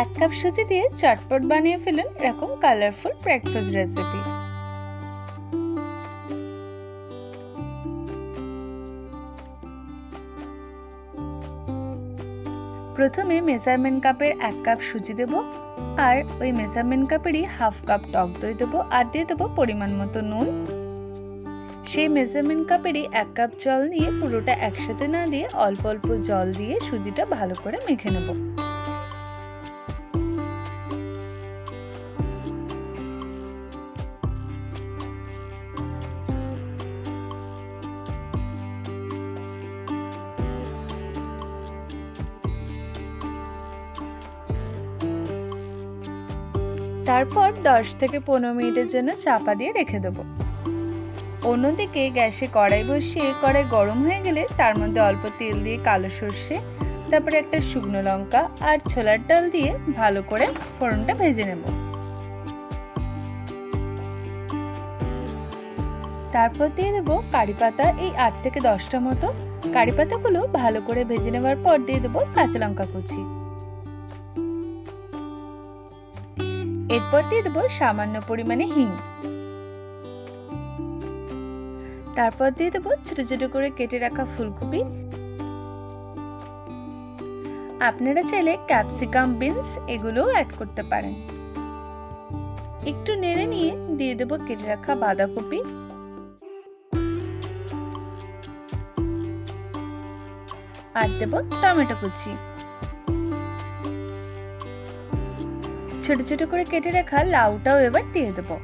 এক কাপ সুজি দিয়ে চটপট বানিয়ে ফেলুন এরকম কালারফুল ব্রেকফাস্ট রেসিপি প্রথমে মেজারমেন্ট কাপের এক কাপ সুজি দেব আর ওই মেজারমেন্ট কাপেরই হাফ কাপ টক দই দেবো আর দিয়ে দেবো পরিমাণ মতো নুন। সেই মেজারমেন্ট কাপেরই এক কাপ জল নিয়ে পুরোটা একসাথে না দিয়ে অল্প অল্প জল দিয়ে সুজিটা ভালো করে মেখে নেব। তারপর দশ থেকে পনেরো মিনিটের জন্য চাপা দিয়ে রেখে দেবো। অন্যদিকে গ্যাসে কড়াই বসিয়ে কড়াই গরম হয়ে গেলে তার মধ্যে অল্প তেল দিয়ে কালো সর্ষে, তারপরে একটা শুকনো লঙ্কা আর ছোলার ডাল দিয়ে ভালো করে ফোড়নটা ভেজে নেব। তারপর দিয়ে দেবো কারি পাতা এই আট থেকে দশটা মতো। কারি পাতাগুলো ভালো করে ভেজে নেওয়ার পর দিয়ে দেবো কাঁচা লঙ্কা কুচি। এরপর দিয়ে দেবো সামান্য পরিমাণে হিং। তারপর দিয়ে দেবো ছোট ছোট করে কেটে রাখা ফুলকপি। আপনারা চাইলে ক্যাপসিকাম, বিনস এগুলোও অ্যাড করতে পারেন। একটু নেড়ে নিয়ে দিয়ে দেবো কেটে রাখা বাঁধাকপি। আর দেবো টমেটো কুচি। ছোট ছোট করে কেটে রাখা লাউটাও এবার দিয়ে দেবো।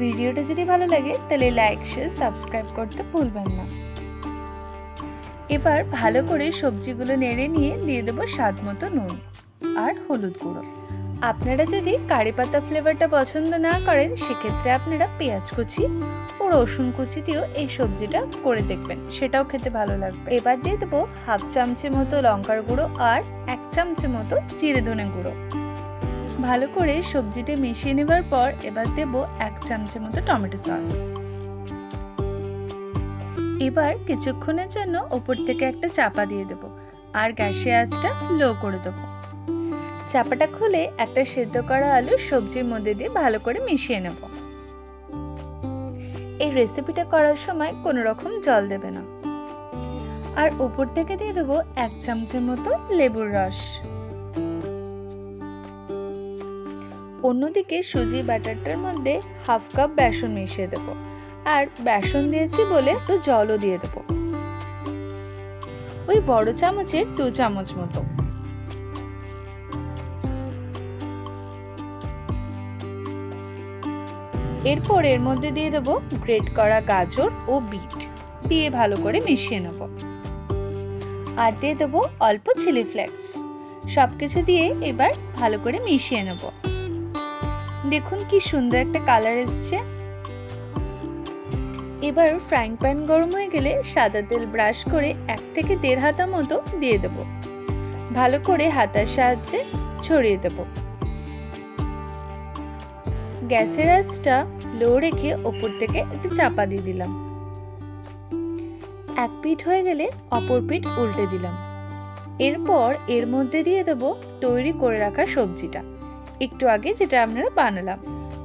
ভিডিওটা যদি ভালো লাগে, তাহলে লাইক শেয়ার সাবস্ক্রাইব করতে ভুলবেন না। এবার ভালো করে সবজিগুলো নেড়ে নিয়ে দিয়ে দেবো স্বাদ মতো নুন আর হলুদ গুঁড়ো। আপনারা যদি কারি পাতা ফ্লেভারটা পছন্দ না করেন, সেক্ষেত্রে আপনারা পেঁয়াজ কুচি ও রসুন কুচি দিয়েও এই সবজিটা করে দেখবেন, সেটাও খেতে ভালো লাগবে। এবার দিয়ে দেবো হাফ চামচে মতো লঙ্কার গুঁড়ো আর এক চামচে মতো জিরে ধনে গুঁড়ো। ভালো করে সবজিটা মিশিয়ে নেবার পর এবার দেব এক চামচে মতো টমেটো সস। এবার কিছুক্ষণের জন্য ওপর থেকে একটা চাপা দিয়ে দেব আর গ্যাসে আঁচটা লো করে দেবো। চাপাটা খুলে একটা সেদ্ধ করা আলু সবজির মধ্যে দিয়ে ভালো করে মিশিয়ে নেব। এই রেসিপিটা করার সময় কোনো রকম জল দেবে না। আর উপর থেকে দিয়ে দেবো এক চামচের মতো লেবুর রস। অন্যদিকে সুজি ব্যাটারটার মধ্যে হাফ কাপ বেসন মিশিয়ে দেব। আর বেসন দিয়েছি বলে একটু জলও দিয়ে দেব। ওই বড় চামচের দু চামচ মতো। এরপর এর মধ্যে দিয়ে দেব গ্রেট করা গাজর ও বিট। দিয়ে ভালো করে মিশিয়ে নেব। আর দিয়ে দেবো অল্প চিলি ফ্লেক্স। সব কিছু দিয়ে এবার ভালো করে মিশিয়ে নেব। দেখুন কি সুন্দর একটা কালার এসছে। এবার ফ্রাইং প্যান গরম হয়ে গেলে সাদা তেল ব্রাশ করে এক থেকে দেড় হাতা মতো দিয়ে দেব। ভালো করে হাতার সাহায্যে ছড়িয়ে দেব। গ্যাসের আঁচটা লো রেখে ওপর থেকে একটু চাপা দিয়ে দিলাম। এক পিঠ হয়ে গেলে অপর পিঠ উল্টে দিলাম। এরপর এর মধ্যে দিয়ে দেব তৈরি করে রাখা সবজিটা। একটু আগে যেটা আপনারা বানালাম।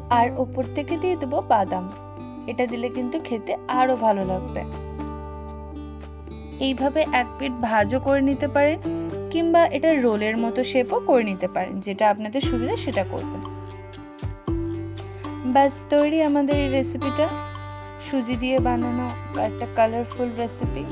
আর ওপর থেকে দিয়ে দেবো বাদাম। এটা দিলে কিন্তু খেতে আরও ভালো লাগবে। এইভাবে এক পিঠ ভাজও করে নিতে পারেন কিংবা এটা রোলের মতো শেপও করে নিতে পারেন, যেটা আপনাদের সুবিধা সেটা করবেন। ব্যাস, তৈরি আমাদের এই রেসিপিটা সুজি দিয়ে বানানো একটা কালারফুল রেসিপি